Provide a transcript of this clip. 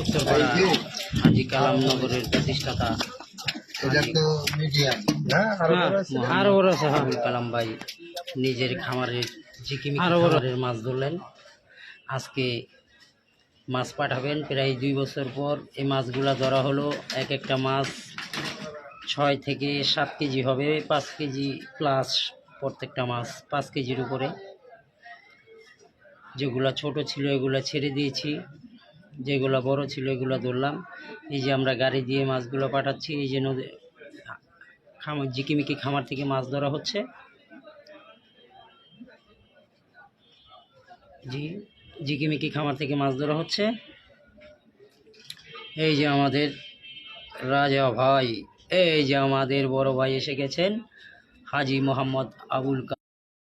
উত্তরপাড়া হাজি কালাম প্রতিষ্ঠাতা হ্যাঁ আরও বড় আবুল কালাম ভাই নিজের খামারের ঝিকিমি খামারের মাছ ধরলেন। আজকে মাছ পাঠাবেন। প্রায় দুই বছর পর এই মাছগুলা ধরা হলো। এক একটা মাছ ছয় থেকে সাত কেজি হবে। পাঁচ কেজি প্লাস প্রত্যেকটা মাছ পাঁচ কেজির উপরে। যেগুলা ছোট ছিল, এগুলা ছেড়ে দিয়েছি। যেগুলা বড় ছিল, এগুলা ধরলাম। এই যে আমরা গাড়ি দিয়ে মাছগুলো পাঠাচ্ছি, এই যে নদী খামার জিকিমিকি খামার থেকে মাছ ধরা হচ্ছে। জি জিকিমিকি খামার থেকে মাছ ধরা হচ্ছে। এই যে আমাদের রাজা ভাই, এই যে আমাদের বড় ভাই এসে গেছেন। हाजी मोहम्मद अबुल